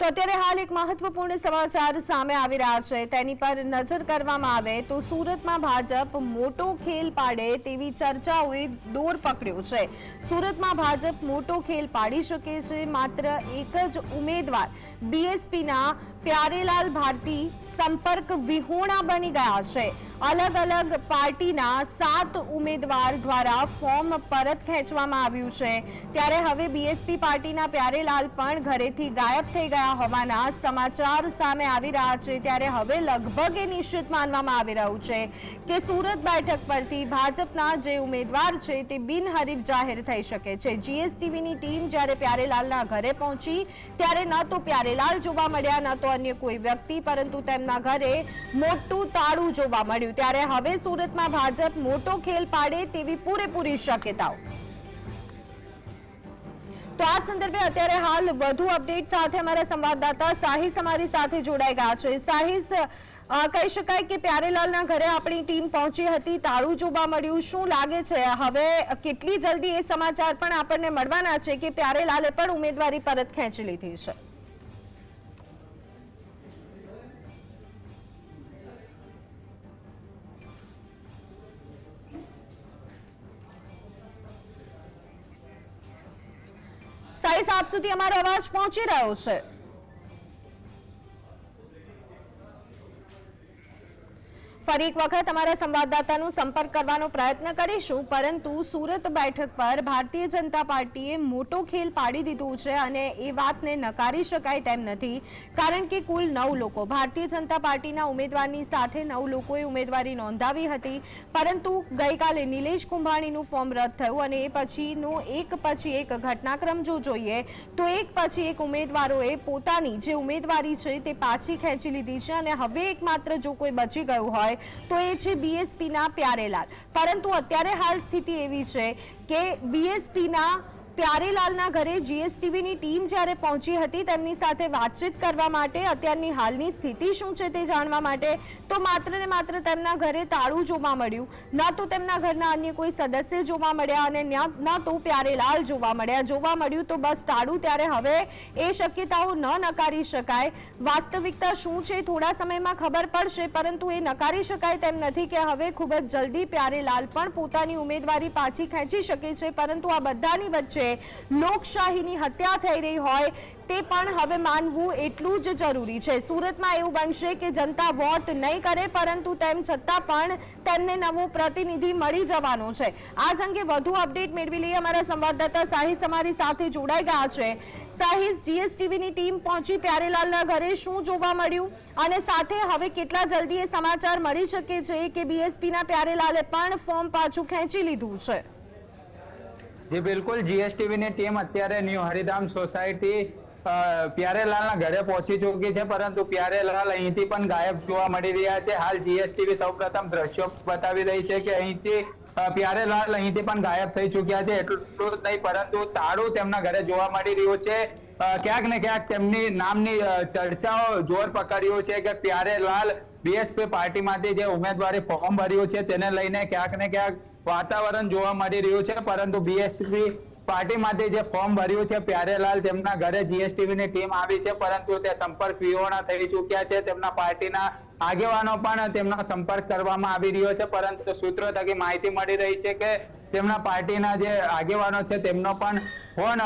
તો અત્યારે હાલ એક મહત્વપૂર્ણ સમાચાર સામે આવી રહ્યા છે. તેની પર નજર કરવામાં આવે તો સુરતમાં ભાજપ મોટો ખેલ પાડે તેવી ચર્ચાઓએ દોર પકડ્યો છે. સુરતમાં ભાજપ મોટો ખેલ પાડી શકે છે માત્ર એક જ ઉમેદવાર. બીએસપીના પ્યારેલાલ ભારતી સંપર્ક વિહોણા બની ગયા છે. અલગ અલગ પાર્ટીના સાત ઉમેદવાર દ્વારા ફોર્મ પરત ખેંચવામાં આવ્યું છે. ત્યારે હવે બીએસપી પાર્ટીના પ્યારેલાલ પણ ઘરેથી ગાયબ થઈ ગયા હોવાના સમાચાર સામે આવી રહ્યા છે ત્યારે હવે લગભગ એ નિશ્ચિત માનવામાં આવી રહ્યું છે કે સુરત બેઠક પરથી ભાજપના જે ઉમેદવાર છે તે બિનહરીફ જાહેર થઈ શકે છે. જીએસટીવીની ટીમ જ્યારે પ્યારેલાલના ઘરે પહોંચી, ત્યારે ન તો પ્યારેલાલ જોવા મળ્યા, ન તો અન્ય કોઈ વ્યક્તિ, પરંતુ તેમના ઘરે મોટું તાળું જોવા મળ્યું. ત્યારે હવે સુરતમાં ભાજપ મોટો ખેલ પાડે તેવી પૂરેપૂરી શક્યતાઓ. તો આ સંદર્ભે અત્યારે હાલ વધુ અપડેટ સાથે અમારા સંવાદદાતા સાહિસ અમારી સાથે જોડાઈ ગયા છે. સાહિસ કહી શકાય કે પ્યારેલાલના ઘરે આપણી ટીમ પહોંચી હતી, તાળું જોવા મળ્યું. શું લાગે છે? હવે કેટલી જલ્દી એ સમાચાર પણ આપણને મળવાના છે કે પ્યારેલાલે પણ ઉમેદવારી પરત ખેંચી લીધી છે? સાઈસ આપ સુધી અમારો અવાજ પહોંચી રહ્યો છે. ફરી એક વખત અમારા સંવાદદાતાનો સંપર્ક કરવાનો પ્રયત્ન કરીશું, પરંતુ સુરત બેઠક પર ભારતીય જનતા પાર્ટીએ મોટો ખેલ પાડી દીધો છે અને એ વાતને નકારી શકાય તેમ નથી. કારણ કે કુલ નવ લોકો, ભારતીય જનતા પાર્ટીના ઉમેદવારની સાથે નવ લોકોએ ઉમેદવારી નોંધાવી હતી, પરંતુ ગઈકાલે નિલેશ કુંભાણીનું ફોર્મ રદ થયું અને એ પછીનો એક પછી એક ઘટનાક્રમ જો જોઈએ, તો એક પછી એક ઉમેદવારોએ પોતાની જે ઉમેદવારી છે તે પાછી ખેંચી લીધી છે અને હવે એકમાત્ર જો કોઈ બચી ગયું હોય તો એ છે બીએસપીના પ્યારેલાલ. પરંતુ અત્યારે હાલ સ્થિતિ એવી છે કે બીએસપીના પ્યારેલાલના ઘરે જીએસટીવીની ટીમ જ્યારે પહોંચી હતી, તેમની સાથે વાતચીત કરવા માટે અત્યારની હાલની સ્થિતિ શું છે તે જાણવા માટે તો માત્ર ને માત્ર તેમના ઘરે તાળું જોવા મળ્યું. ન તો તેમના ઘરના અન્ય કોઈ સદસ્ય જોવા મળ્યા અને ન તો પ્યારેલાલ જોવા મળ્યા. જોવા મળ્યું તો બસ તાળું ત્યારે હવે એ શક્યતાઓ ન નકારી શકાય. વાસ્તવિકતા શું છે થોડા સમયમાં ખબર પડશે, પરંતુ એ નકારી શકાય તેમ નથી કે હવે ખૂબ જ જલ્દી પ્યારેલાલ પણ પોતાની ઉમેદવારી પાછી ખેંચી શકે છે, પરંતુ આ બધાની વચ્ચે લોકશાહીની હત્યા થઈ રહી હોય તે પણ હવે માનવું એટલું જ જરૂરી છે. સુરતમાં એવું બનશે કે જનતા વોટ નહીં કરે, પરંતુ તેમ છતાં પણ તેમને નવો પ્રતિનિધિ મળી જવાનો છે. આ જ અંગે વધુ અપડેટ મેળવી લઈએ અમારા સંવાદદાતા સાહિસ અમારી સાથે જોડાઈ ગયા છે. સાહિસ જીએસટીવીની ટીમ પહોંચી પ્યારેલાલના ઘરે શું જોવા મળ્યું? અને સાથે હવે કેટલા જલ્દી એ સમાચાર મળી શકે છે કે બીએસપીના પ્યારેલાલે પણ ફોર્મ પાછું ખેંચી લીધું છે? જી, બિલકુલ. જીએસટીવી ની ટીમ અત્યારે ન્યૂ હરિધામ સોસાયટી પ્યારેલાલના ઘરે પહોંચી ચૂકી છે, પરંતુ પ્યારેલાલ અહીંથી પણ ગાયબ જોવા મળી રહ્યા છે. હાલ જીએસટીવી સૌપ્રથમ દ્રશ્યો બતાવી રહી છે કે અહીંથી પ્યારેલાલ અહીંથી પણ ગાયબ થઈ ચૂક્યા છે. એટલું જ નહીં, પરંતુ તાળું તેમના ઘરે જોવા મળી રહ્યું છે. ક્યાંક ને ક્યાંક તેમની નામની ચર્ચાઓ જોર પકડ્યું છે કે પ્યારેલાલ બીએસપી પાર્ટીમાંથી જે ઉમેદવારી ફોર્મ ભર્યું છે, તેને લઈને ક્યાંક ને ક્યાંક વાતાવરણ જોવા મળી રહ્યું છે, પરંતુ બીએસપી પાર્ટીમાંથી જે ફોર્મ ભર્યું છે, પ્યારેલાલ તેમના ઘરે જીએસટીવી ની ટીમ આવી છે, પરંતુ તે સંપર્ક વિહોણા થઈ ચૂક્યા છે. તેમના પાર્ટીના આગેવાનો પણ તેમનો સંપર્ક કરવામાં આવી રહ્યો છે, પરંતુ સૂત્રો થકી માહિતી મળી રહી છે કે તેમના પાર્ટીના જે આગેવાનો છે, તેમનો પણ ફોન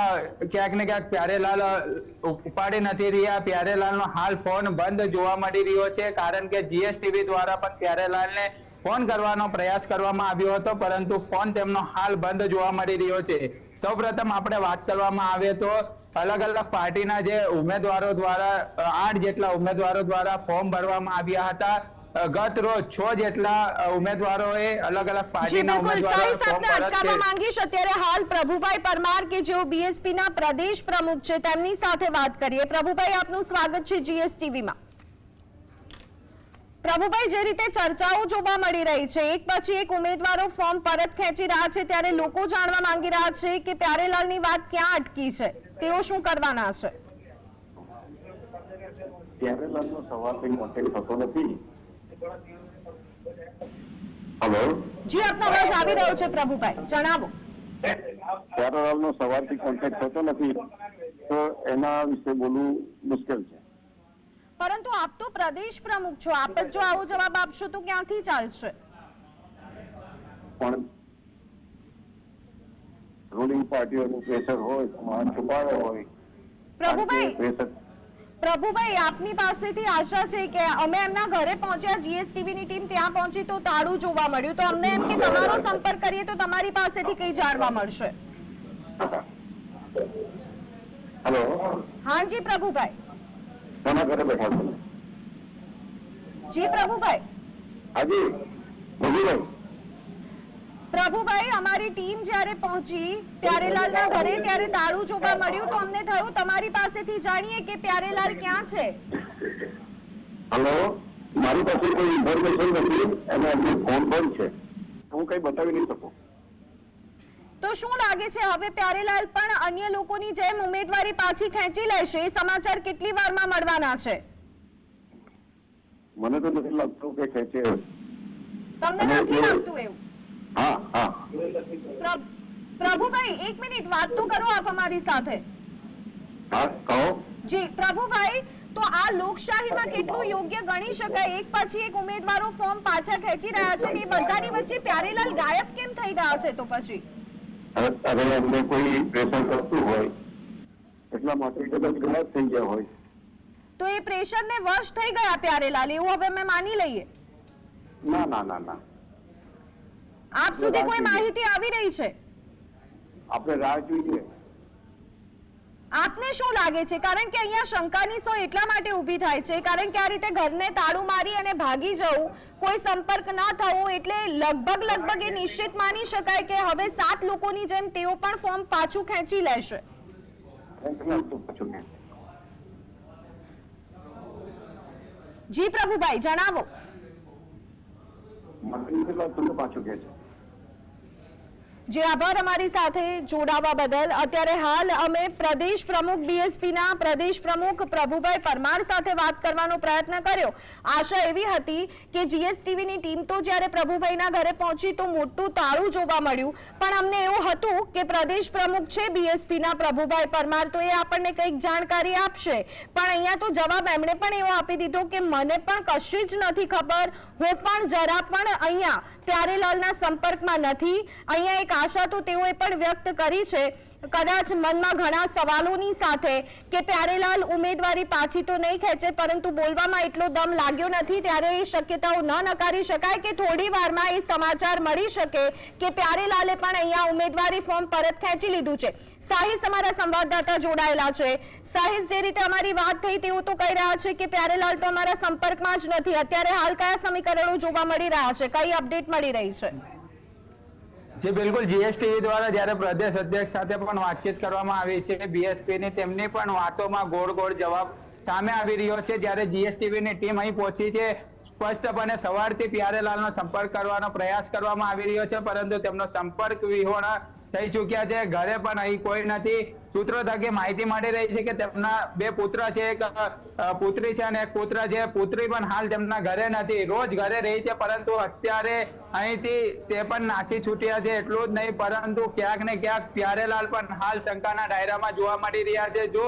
ક્યાંક ને ક્યાંક પ્યારેલાલ ઉપાડી નથી રહ્યા. પ્યારેલાલનો હાલ ફોન બંધ જોવા મળી રહ્યો છે, કારણ કે જીએસટીવી દ્વારા પણ પ્યારેલાલને ફોન કરવાનો પ્રયાસ કરવામાં આવ્યો હતો પરંતુ ફોન તેમનો હાલ બંધ જોવા મળી રહ્યો છે. સૌપ્રથમ આપણે વાત કરવામાં આવે તો અલગ અલગ પાર્ટીના જે ઉમેદવારો દ્વારા આઠ જેટલા ઉમેદવારો દ્વારા ફોર્મ ભરવામાં આવ્યા હતા. ગત રોજ છ જેટલા ઉમેદવારોએ અલગ અલગ પાર્ટી પાર્ટીના બિલકુલ. ફોર્મ માંગીશ. અત્યારે હાલ પ્રભુભાઈ પરમાર કે જેઓ બીએસપી ના પ્રદેશ પ્રમુખ છે તેમની સાથે વાત કરીએ. પ્રભુભાઈ આપનું સ્વાગત છે જીએસટીવી માં. પ્રભુભાઈ જે રીતે ચર્ચાઓ જોવા મળી રહી છે એક પછી એક ઉમેદવારો ફોર્મ પરત ખેંચી રહ્યા છે ત્યારે લોકો જાણવા માંગી રહ્યા છે કે પ્યારેલાલની વાત ક્યાં અટકી છે? તેઓ શું કરવાના છે? પ્યારેલાલનો સવાલ કઈ કોન્ટેક્ટ થતો નથી. હલો? જી આપનો અવાજ આવી રહ્યો છે પ્રભુભાઈ. જણાવો. પ્યારેલાલનો સવારથી કોન્ટેક્ટ થતો નથી તો એના વિશે બોલવું મુશ્કેલ છે. પરંતુ આપ તો પ્રદેશ પ્રમુખ છો. આપ જ જો આવો જવાબ આપશો તો ક્યાંથી ચાલશે? પણ રૂલિંગ પાર્ટીઓનું પ્રેશર હોય સમાન છુપાયો હોય પ્રભુભાઈ પ્રભુભાઈ આપની પાસેથી આશા છે કે અમે એમના ઘરે પહોંચ્યા જીએસટીવી ની ટીમ ત્યાં પહોંચી તો તાળું જોવા મળ્યું. તો અમને એમ કે તમારો સંપર્ક કરીએ તો તમારી પાસેથી કંઈ જાણવા મળશે? હેલો હાજી પ્રભુભાઈ. કોના ઘરે બેઠા છો. જી પ્રભુભાઈ. હાજી ભગીભાઈ પ્રભુભાઈ અમારી ટીમ જ્યારે પહોંચી પ્યારેલાલના ઘરે ત્યારે તાળું જોવા મળ્યું તો અમને થયું તમારી પાસેથી જાણીએ કે પ્યારેલાલ ક્યાં છે? હલો મારી પાસે કોઈ ઇન્ફોર્મેશન નથી અને એમનો ફોન બંધ છે. હું કઈ બતાવી નહીં શકું. તો શું લાગે છે? હવે પ્યારેલાલ પણ અન્ય લોકોની જેમ ઉમેદવારી પાછી ખેંચી લેશે. એ સમાચાર કેટલી વારમાં મળવાના છે? મને તો નથી લાગતું કે ખેંચે તમને નથી લાગતું એવું? હા હા. પ્રભુભાઈ એક મિનિટ વાત તો કરો આપ અમારી સાથે. હા કહો. જી પ્રભુભાઈ તો આ લોકશાહીમાં કેટલું યોગ્ય ગણી શકાય? એક પછી એક ઉમેદવારો ફોર્મ પાછા ખેંચી રહ્યા છે ને એ બધાની વચ્ચે પ્યારેલાલ ગાયબ કેમ થઈ ગયા છે તો પછી હવે એમને કોઈ પ્રેશર કરતું હોય એટલા માટે કદાચ ગલત થઈ ગયા હોય. તો એ પ્રેશરને વશ થઈ ગયા પ્યારેલાલ એવું હવે અમે માની લઈએ? ના ના ના ના. આપ સુધી કોઈ માહિતી આવી રહી છે? આપણે રાહ જોઈએ. આપને શું લાગે છે? કારણ કે અહીંયા શંકાની સો એટલા માટે ઊભી થાય છે. કારણ કે આ રીતે ઘરને તાળું મારી અને ભાગી જવું કોઈ સંપર્ક ન થવો એટલે લગભગ લગભગ એ નિશ્ચિત માની શકાય કે હવે સાત લોકોની જેમ તેઓ પણ ફોર્મ પાછું ખેંચી લેશે. જી પ્રભુભાઈ, જણાવો. પાછું છે જે, આભાર અમારી સાથે જોડાવા બદલ. અત્યારે હાલ અમે પ્રદેશ પ્રમુખ બીએસપી ના પ્રદેશ પ્રમુખ પ્રભુભાઈ પરમાર સાથે વાત કરવાનો પ્રયત્ન કર્યો. આશા એવી હતી કે જીએસટીવી ની ટીમ તો જ્યારે પ્રભુભાઈના ઘરે પહોંચી તો મોટું તાળું જોવા મળ્યું. પણ અમને એવું હતું કે પ્રદેશ પ્રમુખ છે બીએસપી ના પ્રભુભાઈ પરમાર, તો એ આપણને કંઈક જાણકારી આપશે. પણ અહીંયા તો જવાબ એમણે પણ એવો આપી દીધો કે મને પણ કશી જ નથી ખબર. હું પણ જરા પણ અહીંયા પ્યારેલાલના સંપર્કમાં નથી. અહીંયા એક આશા તો તેઓએ પણ વ્યક્ત કરી છે. કદાચ મનમાં ઘણા સવાલોની સાથે કે પ્યારેલાલ ઉમેદવારી પાછી તો નહીં ખેંચે, પરંતુ બોલવામાં એટલો દમ લાગ્યો નથી ત્યારે એ શક્યતાઓ ન નકારી શકાય કે થોડી વારમાં એ સમાચાર મળી શકે કે પ્યારેલાલે પણ અહીંયા ઉમેદવારી ફોર્મ પરત ખેંચી લીધું છે. સાહિસ અમારા સંવાદદાતા જોડાયેલા છે. સાહિસ જે રીતે અમારી વાત થઈ તેઓ તો કહી રહ્યા છે કે પ્યારેલાલ તો અમારા સંપર્કમાં જ નથી. અત્યારે હાલ કયા સમીકરણો જોવા મળી રહ્યા છે? કઈ અપડેટ મળી રહી છે? જી બિલકુલ જીએસટી દ્વારા જ્યારે પ્રદેશ અધ્યક્ષ સાથે પણ વાતચીત કરવામાં આવી છે બીએસપી ની તેમની પણ વાતોમાં ગોળ ગોળ જવાબ સામે આવી રહ્યો છે. જ્યારે જીએસટીવી ની ટીમ અહીં પહોંચી છે, સ્પષ્ટપણે સવારથી પ્યારેલાલનો સંપર્ક કરવાનો પ્રયાસ કરવામાં આવી રહ્યો છે, પરંતુ તેમનો સંપર્ક વિહોણા થઈ ચૂક્યા છે. ઘરે પણ અહીં કોઈ નથી. સૂત્રો થકી માહિતી મળી રહી છે કે તેમના બે પુત્ર છે, એક પુત્રી છે અને એક પુત્ર છે. પુત્રી પણ હાલ તેમના ઘરે નથી. રોજ ઘરે રહી છે, પરંતુ અત્યારે અહીંથી તે પણ નાસી છૂટ્યા છે. એટલું જ નહીં, પરંતુ ક્યાંક ને ક્યાંક પ્યારેલાલ પણ હાલ શંકાના ડાયરામાં જોવા મળી રહ્યા છે. જો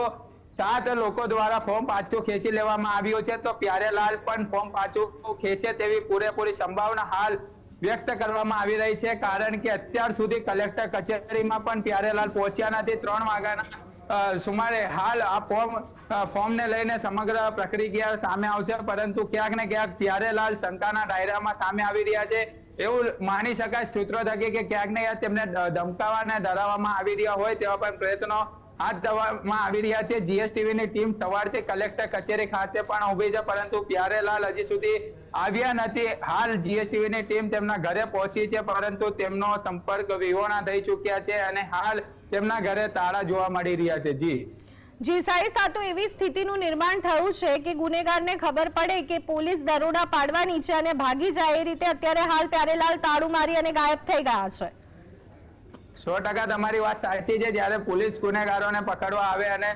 સાત લોકો દ્વારા ફોર્મ પાછું ખેંચી લેવામાં આવ્યું છે, તો પ્યારેલાલ પણ ફોર્મ પાછું ખેંચે તેવી પૂરેપૂરી સંભાવના હાલ વ્યક્ત કરવામાં આવી રહી છે કારણ કે અત્યાર સુધી કલેક્ટર કચેરીમાં પણ પ્યારેલાલ પહોંચ્યા નથી. ત્રણ વાગ્યાના સુમારે હાલ આ ફોર્મ ફોર્મને લઈને સમગ્ર પ્રક્રિયા સામે આવશે. પરંતુ ક્યાંક ને ક્યાંક પ્યારેલાલ શંકાના ડાયરામાં સામે આવી રહ્યા છે. એવું માની શકાય સૂત્રો થકી કે ક્યાંક ને ક્યાંક તેમને ધમકાવાને, ડરાવવામાં આવી રહ્યા હોય તેવા પણ પ્રયત્નો હાથ ધરવામાં આવી રહ્યા છે. કલેક્ટર કચેરી ખાતે પણ ઊભી છે, પરંતુ પ્યારેલાલ હજી સુધી આવ્યા નથી. હાલ જીએસટીવી ની ટીમ તેમના ઘરે પહોંચી છે, પરંતુ તેમનો સંપર્ક વિહોણા થઈ ચૂક્યા છે અને હાલ તેમના ઘરે તાળા જોવા મળી રહ્યા છે. જી. જી સાહેબ સાતો, એવી સ્થિતિનું નિર્માણ થયું છે કે ગુનેગારને ખબર પડે કે પોલીસ દરોડા પાડવાની છે અને ભાગી જાય એ રીતે અત્યારે હાલ પ્યારેલાલ તાળું મારી અને ગાયબ થઈ ગયા છે. સો ટકા તમારી વાત સાચી છે. જ્યારે પોલીસ ગુનેગારોને પકડવા આવે અને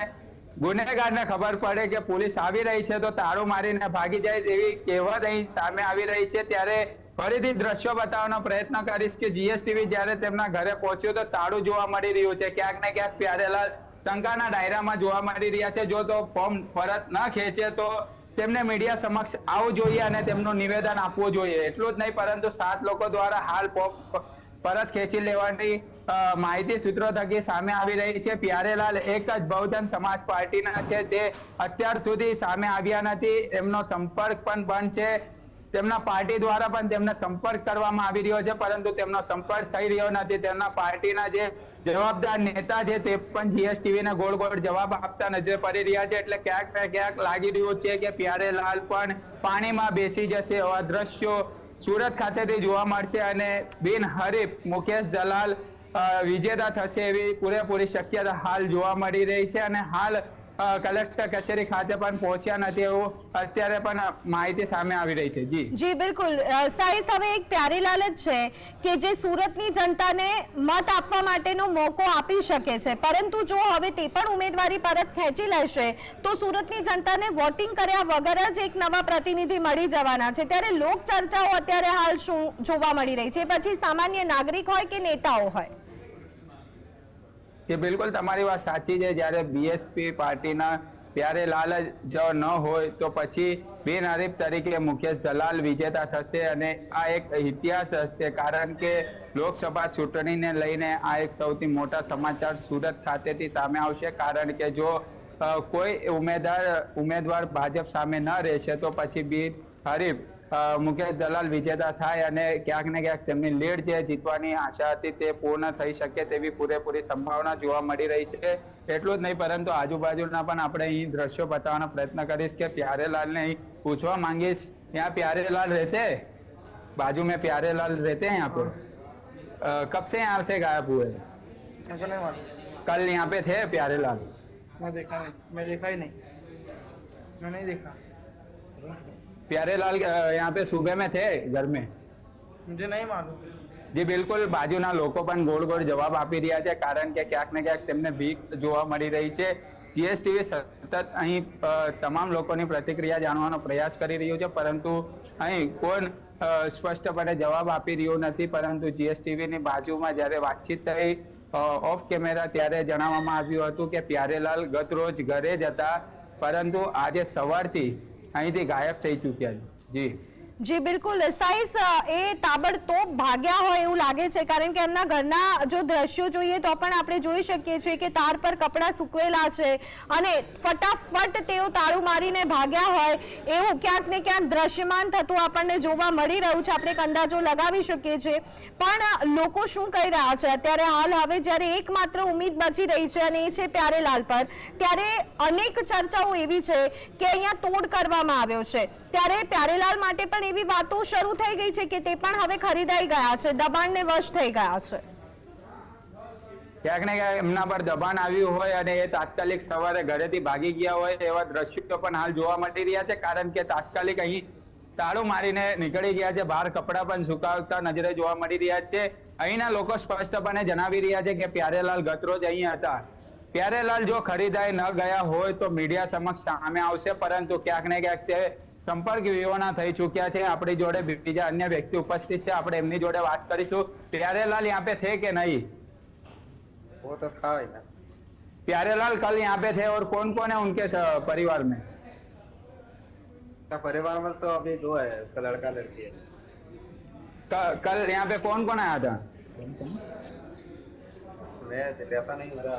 ગુનેગારને ખબર પડે કે પોલીસ આવી રહી છે, તો તાળું મારીને ભાગી જાય તેવી કહેવત અહીં સામે આવી રહી છે. ત્યારે ફરીથી દ્રશ્યો બતાવવાનો પ્રયત્ન કરીશ કે જીએસટીવી જ્યારે તેમના ઘરે પહોંચ્યો તો તાળું જોવા મળી રહ્યું છે. ક્યાંક ને ક્યાંક પ્યારેલા શંકાના ડાયરામાં જોવા મળી રહ્યા છે. જો તો ફોર્મ પરત ન ખેંચે તો તેમને મીડિયા સમક્ષ આવવું જોઈએ અને તેમનું નિવેદન આપવું જોઈએ. એટલું જ નહીં, પરંતુ સાત લોકો દ્વારા હાલ પરત ખેંચી લેવાની માહિતી સૂત્રો થકી સામે આવી રહી છે. પ્યારેલાલ એક જ બહુજન સમાજ પાર્ટીના છે. તે અત્યાર સુધી સામે આવ્યા નથી. એમનો સંપર્ક પણ બંધ છે. તેમના પાર્ટી દ્વારા પણ તેમને સંપર્ક કરવામાં આવી રહ્યો છે, પરંતુ તેમનો સંપર્ક થઈ રહ્યો નથી. તેમના પાર્ટીના જે જવાબદાર નેતા છે, તે પણ જીએસટીવી ને ગોળ ગોળ જવાબ આપતા નજરે પડી રહ્યા છે. એટલે ક્યાંક ને ક્યાંક લાગી રહ્યું છે કે પ્યારેલાલ પણ પાણીમાં બેસી જશે. એવા દ્રશ્યો સુરત ખાતેથી જોવા મળશે. અને બિનહરીફ મુકેશ દલાલ વિજેતા થશે એવી પૂરેપૂરી શક્યતા હાલ જોવા મળી રહી છે અને હાલ કલેક્ટર કચેરી ખાતે પણ પહોંચ્યા નથી એવું. અત્યારે પણ માહિતી સામે આવી રહી છે. જી. જી, બિલકુલ. સાઈસ હવે એક પ્યારીલાલ જ છે કે જે સુરતની જનતાને મત આપવા માટેનો મોકો આપી શકે છે. પરંતુ જો હવે તે પણ ઉમેદવારી પરત ખેંચી લેશે, તો સુરતની જનતાને વોટિંગ કર્યા વગર જ એક નવા પ્રતિનિધિ મળી જવાના છે. ત્યારે લોક ચર્ચાઓ અત્યારે હાલ શું જોવા મળી રહી છે? પછી સામાન્ય નાગરિક હોય કે નેતાઓ હોય? કે બિલકુલ તમારી વાત સાચી છે. જ્યારે બીએસપી પાર્ટીના પ્યારેલાલ જ જો ન હોય તો પછી બિનહરીફ તરીકે મુકેશ દલાલ વિજેતા થશે અને આ એક ઇતિહાસ હશે. કારણ કે લોકસભા ચૂંટણીને લઈને આ એક સૌથી મોટા સમાચાર સુરત ખાતેથી સામે આવશે. કારણ કે જો કોઈ ઉમેદવાર ઉમેદવાર ભાજપ સામે ન રહેશે તો પછી બિનહરીફ અ, મુકેશ દલાલ વિજેતા થાય અને ક્યાંક ને ક્યાંક તેમની લીડ જે જીતવાની આશા હતી તે પૂર્ણ થઈ શકે તેવી પૂરેપૂરી સંભાવના જોવા મળી રહી છે એટલું જ નહીં પરંતુ આજુબાજુના પણ આપણે અહીં દ્રશ્યો બતાવવાનો પ્રયત્ન કરીશ કે પ્યારેલાલને અહીં પૂછવા માંગીશ यहाँ प्यारेलाल रहते हैं बाजू में प्यारेलाल रहते हैं यहाँ पे अ, कब से यहाँ से गायब हुए मुझे नहीं मालूम कल यहाँ पे थे प्यारेलाल मैं देखा नहीं मैं देखा ही नहीं मैं नहीं देखा प्यारेलाल अ, यहाँ पे सुबह में थे घर में मुझे नहीं मालूम જી બિલકુલ બાજુના લોકો પણ ગોળ ગોળ જવાબ આપી રહ્યા છે કારણ કે ક્યાંક ને ક્યાંક તેમને ભીખ જોવા મળી રહી છે જીએસટીવી સતત અહીં અ, તમામ લોકોની પ્રતિક્રિયા જાણવાનો પ્રયાસ કરી રહ્યું છે પરંતુ અહીં કોણ અ, સ્પષ્ટપણે જવાબ આપી રહ્યું નથી પરંતુ જીએસટીવી ની બાજુમાં જ્યારે વાતચીત થઈ ઓફ કેમેરા ત્યારે જણાવવામાં આવ્યું હતું કે પ્યારેલાલ ગત રોજ ઘરે જ હતા પરંતુ આજે સવારથી અહીંથી ગાયબ થઈ ચૂક્યા છે. જી. જી, બિલકુલ. સાઈસ એ તાબડતોબ ભાગ્યા હોય એવું લાગે છે, કારણ કે એમના ઘરના જો દ્રશ્યો જોઈએ તો પણ આપણે જોઈ શકીએ છીએ કે તાર પર કપડાં સૂકવેલા છે અને ફટાફટ તેઓ તાળું મારીને ભાગ્યા હોય એવું ક્યાંક ને ક્યાંક દ્રશ્યમાન થતું આપણને જોવા મળી રહ્યું છે. આપણે એક અંદાજો લગાવી શકીએ છીએ. પણ લોકો શું કહી રહ્યા છે? અત્યારે હાલ હવે જ્યારે એકમાત્ર ઉમેદ બચી રહી છે અને એ છે પ્યારેલાલ પર, ત્યારે અનેક ચર્ચાઓ એવી છે કે અહીંયા તોડ કરવામાં આવ્યો છે. ત્યારે પ્યારેલાલ માટે પણ એવી વાતો શરૂ થઈ ગઈ છે કે તે પણ હવે ખરીદાઈ ગયા છે. દબાણને વશ થઈ ગયા છે. ક્યાંક ને ક્યાંક એમના પર દબાણ આવ્યું હોય અને એ તાત્કાલિક સવારે ઘરેથી ભાગી ગયા હોય એવા દ્રશ્યો પણ હાલ જોવા મળી રહ્યા છે. કારણ કે તાત્કાલિક અહીં તાળું મારીને નીકળી ગયા છે. બહાર કપડાં પણ સુકાવતા નજરે જોવા મળી રહ્યા છે. અહીંના લોકો સ્પષ્ટપણે જણાવી રહ્યા છે કે પ્યારેલાલ ગતરોજ અહીં હતા. પ્યારેલાલ જો ખરીદાઈ ન ગયા હોય તો મીડિયા સમક્ષ સામે આવશે, પરંતુ ક્યાંક ને ક્યાંક તે સંપર્ક વિહોણા થઈ ચૂક્યા છે આપણી જોડે બીજા અન્ય વ્યક્તિ ઉપસ્થિત છે આપણે એમની જોડે વાત કરીશું પ્યારેલાલ यहाँ पे थे કે નહીં वो तो था यार प्यारेलाल कल यहाँ पे थे और कौन कौन है उनके स- परिवार में उसका परिवार में तो अभी दो है उसका लड़का लड़की है क- कल यहाँ पे कौन कौन आया था मैं रहता नहीं मेरा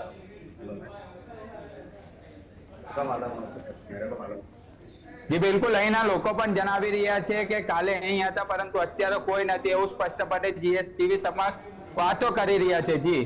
उसका मालूम है, मेरे को मालूम જી બિલકુલ અહીંના લોકો પણ જણાવી રહ્યા છે કે કાલે અહીં હતા, પરંતુ અત્યારે કોઈ નથી. એવું સ્પષ્ટપણે જીએસટીવી સમક્ષ વાતો કરી રહ્યા છે. જી.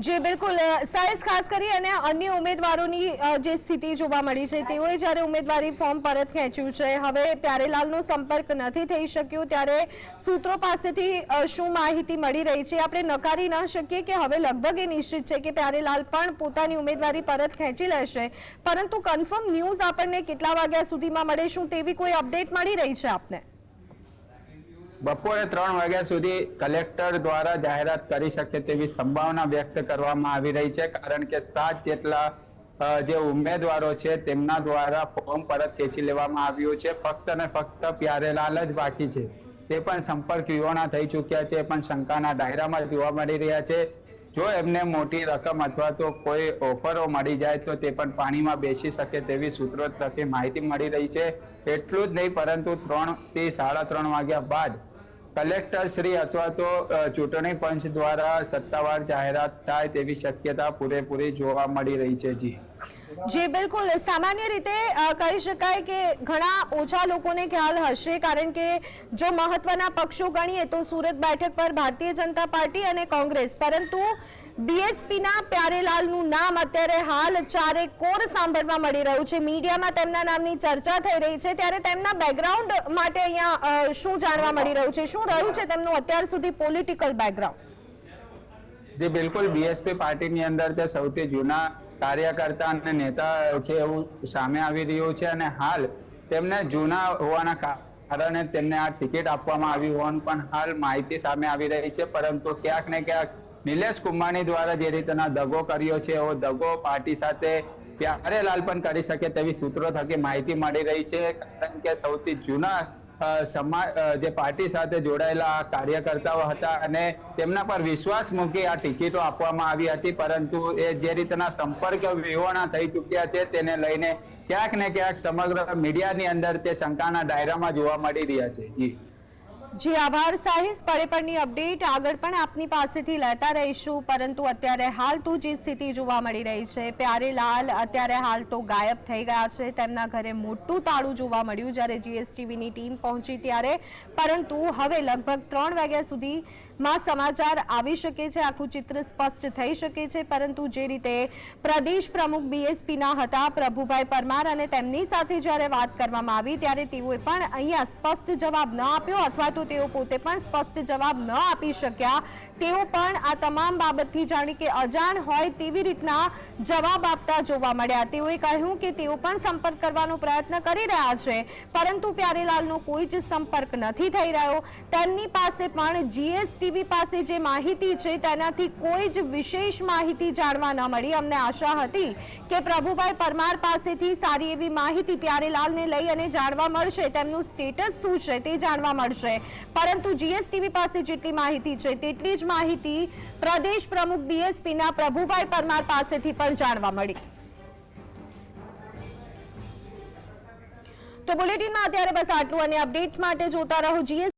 જી બિલકુલ અ, ખાસ કરી અને અન્ય ઉમેદવારોની જે સ્થિતિ જોવા મળી છે તેઓએ જ્યારે ઉમેદવારી ફોર્મ પરત ખેંચ્યું છે હવે પ્યારેલાલનો સંપર્ક નથી થઈ શક્યો ત્યારે સૂત્રો પાસેથી શું માહિતી મળી રહી છે? આપણે નકારી ન શકીએ કે હવે લગભગ એ નિશ્ચિત છે કે પ્યારેલાલ પણ પોતાની ઉમેદવારી પરત ખેંચી લેશે. પરંતુ કન્ફર્મ ન્યૂઝ આપણને કેટલા વાગ્યા સુધીમાં મળે શું તેવી કોઈ અપડેટ મળી રહી છે આપને? બપોરે ત્રણ વાગ્યા સુધી કલેક્ટર દ્વારા જાહેરાત કરી શકે તેવી સંભાવના વ્યક્ત કરવામાં આવી રહી છે, કારણ કે સાત જેટલા જે ઉમેદવારો છે તેમના દ્વારા ફોર્મ પરત ખેંચી લેવામાં આવ્યું છે. ફક્ત ને ફક્ત પ્યારેલાલ જ બાકી છે. તે પણ સંપર્ક વિહોણા થઈ ચૂક્યા છે પણ શંકાના દાયરામાં જોવા મળી રહ્યા છે. જો એમને મોટી રકમ અથવા તો કોઈ ઓફરો મળી જાય તો તે પણ પાણીમાં બેસી શકે તેવી સૂત્રો તરફથી માહિતી મળી રહી છે. એટલું જ નહીં, પરંતુ ત્રણથી સાડા ત્રણ વાગ્યા બાદ કલેક્ટર શ્રી અથવા તો ચૂંટણી પંચ દ્વારા સત્તાવાર જાહેરાત થાય તેવી શક્યતા પૂરેપૂરી જોવા મળી રહી છે જી. જી, બિલકુલ. સામાન્ય રીતે કહી શકાય કે ઘણા ઓછા લોકોને ખ્યાલ હશે, કારણ કે જો મહત્વના પક્ષો ગણીએ તો સુરત બેઠક પર ભારતીય જનતા પાર્ટી અને કોંગ્રેસ. પરંતુ બીએસપીના પ્યારેલાલનું નામ અત્યારે હાલ ચારે કોર સાંભળવા મળી રહ્યું છે. મીડિયામાં તેમના નામની ચર્ચા થઈ રહી છે. ત્યારે તેમના બેકગ્રાઉન્ડ માટે અહીંયા શું જાણવા મળી રહ્યું છે? શું રહ્યું છે તેમનું અત્યાર સુધી પોલિટિકલ બેકગ્રાઉન્ડ જે, બિલકુલ. બીએસપી પાર્ટીની અંદર સૌથી જૂના કાર્યકર્તા અને નેતા છે એવું સામે આવી રહ્યું છે અને હાલ તેમને જૂના હોવાના કારણે તેમને આ ટિકિટ આપવામાં આવી હોવાનું પણ હાલ માહિતી સામે આવી રહી છે. પરંતુ ક્યાંક ને ક્યાંક નિલેશ કુંભાણી દ્વારા જે રીતના દગો કર્યો છે, એવો દગો પાર્ટી સાથે પ્યારેલાલ પણ કરી શકે તેવી સૂત્રો થકી માહિતી મળી રહી છે. કારણ કે સૌથી જૂના સમાજ જે પાર્ટી સાથે જોડાયેલા કાર્યકર્તાઓ હતા અને તેમના પર વિશ્વાસ મૂકી આ ટિકિટો આપવામાં આવી હતી, પરંતુ એ જે રીતના સંપર્ક વિહોણા થઈ ચૂક્યા છે તેને લઈને ક્યાંક ને ક્યાંક સમગ્ર મીડિયાની અંદર તે શંકાના દાયરામાં જોવા મળી રહ્યા છે. જી. જી, આભાર સાહિસ પળે પળની અપડેટ આગળ પણ આપની પાસેથી લેતા રહીશું. પરંતુ અત્યારે હાલ તો જે સ્થિતિ જોવા મળી રહી છે પ્યારેલાલ અત્યારે હાલ તો ગાયબ થઈ ગયા છે. તેમના ઘરે મોટું તાળું જોવા મળ્યું જ્યારે જીએસટીવીની ટીમ પહોંચી ત્યારે. પરંતુ હવે લગભગ ત્રણ વાગ્યા સુધીમાં સમાચાર આવી શકે છે. આખું ચિત્ર સ્પષ્ટ થઈ શકે છે. પરંતુ જે રીતે પ્રદેશ પ્રમુખ બીએસપીના હતા, પ્રભુભાઈ પરમાર અને તેમની સાથે જ્યારે વાત કરવામાં આવી, ત્યારે તેઓએ પણ અહીંયા સ્પષ્ટ જવાબ ન આપ્યો અથવા તો તેઓ પોતે પણ સ્પષ્ટ જવાબ ન આપી શક્યા. તેઓ પણ આ તમામ બાબતથી જાણી કે અજાણ હોય તેવી રીતના જવાબ આપતા જોવા મળ્યા. તેઓએ કહ્યું કે તેઓ પણ સંપર્ક કરવાનો પ્રયત્ન કરી રહ્યા છે, પરંતુ પ્યારેલાલનો કોઈ જ સંપર્ક નથી થઈ રહ્યો. તેમની પાસે પણ જીએસટીવી પાસે જે માહિતી છે, તેનાથી કોઈ જ વિશેષ માહિતી જાણવા ન મળી. અમને આશા હતી કે પ્રભુભાઈ પરમાર પાસેથી સારી એવી માહિતી પ્યારેલાલને લઈ અને જાણવા મળશે. તેમનું સ્ટેટસ શું છે તે જાણવા મળશે. પરંતુ જીએસટીવી પાસે જેટલી માહિતી છે, તેટલી જ માહિતી પ્રદેશ પ્રમુખ બીએસપીના પ્રભુભાઈ પરમાર પાસેથી પણ જાણવા મળી. તો બુલેટિનમાં અત્યારે બસ આટલું. અને અપડેટ્સ માટે જોતા રહો જીએસ